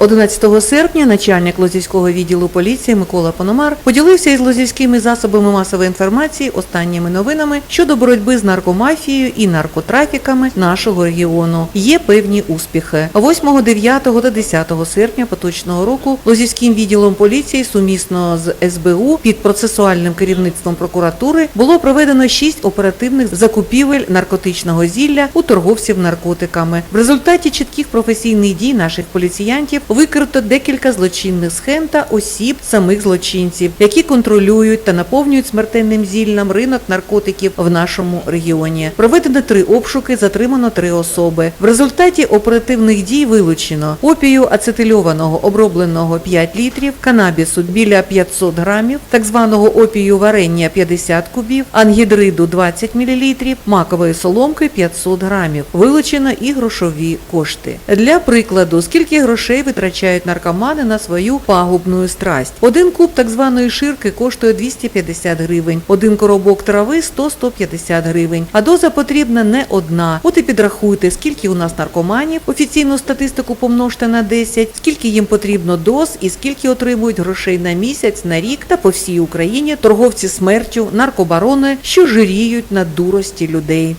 11 серпня начальник Лозівського відділу поліції Микола Пономар поділився із лозівськими засобами масової інформації останніми новинами щодо боротьби з наркомафією і наркотрафіками нашого регіону. Є певні успіхи. 8, 9 та 10 серпня поточного року Лозівським відділом поліції сумісно з СБУ під процесуальним керівництвом прокуратури було проведено 6 оперативних закупівель наркотичного зілля у торговців наркотиками. В результаті чітких професійних дій наших поліціянтів викрито декілька злочинних схем та осіб самих злочинців, які контролюють та наповнюють смертельним зіллям ринок наркотиків в нашому регіоні. Проведено три обшуки, затримано три особи. В результаті оперативних дій вилучено опію ацетильованого обробленого 5 літрів, канабісу біля 500 грамів, так званого опію варення 50 кубів, ангідриду 20 мл, макової соломки 500 грамів. Вилучено і грошові кошти. Для прикладу, скільки грошей витрачають наркомани на свою пагубну страсть. Один куб так званої ширки коштує 250 гривень, один коробок трави 100-150 гривень. А доза потрібна не одна. От і підрахуйте, скільки у нас наркоманів, офіційну статистику помножте на 10, скільки їм потрібно доз і скільки отримують грошей на місяць, на рік та по всій Україні торговці смертю, наркобарони, що жиріють на дурості людей.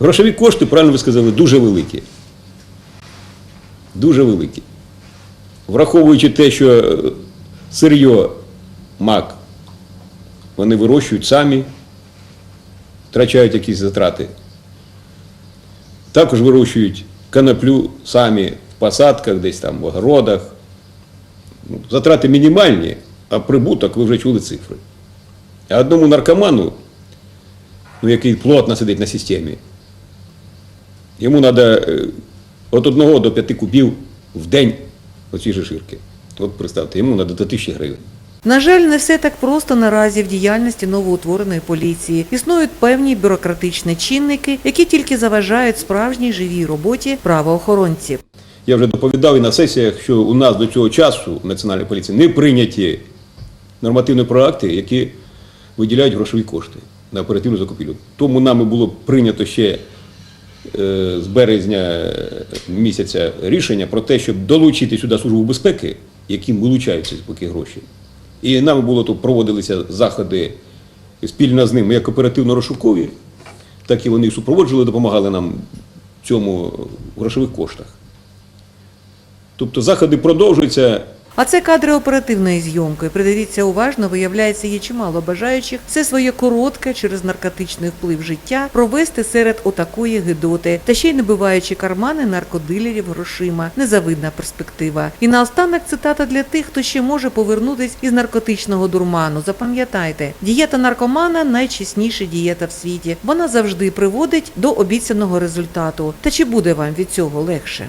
Грошові кошти, правильно ви сказали, дуже великі. Дуже великі. Враховуючи те, що е, сир'йо, мак, вони вирощують самі, втрачають якісь затрати. Також вирощують канаплю самі в посадках, десь там в огородах. Ну, Затрати мінімальні, а прибуток, ви вже чули цифри. А одному наркоману, ну, який плотно сидить на системі, Йому треба від 1 до 5 кубів в день оці же ширки. От представте, йому треба до тисячі гривень. На жаль, не все так просто наразі в діяльності новоутвореної поліції. Існують певні бюрократичні чинники, які тільки заважають справжній живій роботі правоохоронців. Я вже доповідав і на сесіях, що у нас до цього часу в Національній поліції не прийняті нормативні проакти, які виділяють грошові кошти на оперативну закупівлю. Тому нами було прийнято ще з березня е, місяця рішення про те, щоб долучити сюди службу безпеки, яким вилучаються поки гроші. І нами було тут проводилися заходи спільно з ними, як оперативно-розшукові, так і вони супроводжували, допомагали нам в цьому в грошових коштах. Тобто заходи продовжуються. А це кадри оперативної зйомки. Придивіться уважно, виявляється, є чимало бажаючих все своє коротке через наркотичний вплив життя провести серед отакої гидоти, та ще й набиваючи кармани наркодилерів грошима. Незавидна перспектива. І наостанок цитата для тих, хто ще може повернутись із наркотичного дурману. Запам'ятайте, дієта наркомана найчесніша дієта в світі. Вона завжди приводить до обіцяного результату. Та чи буде вам від цього легше?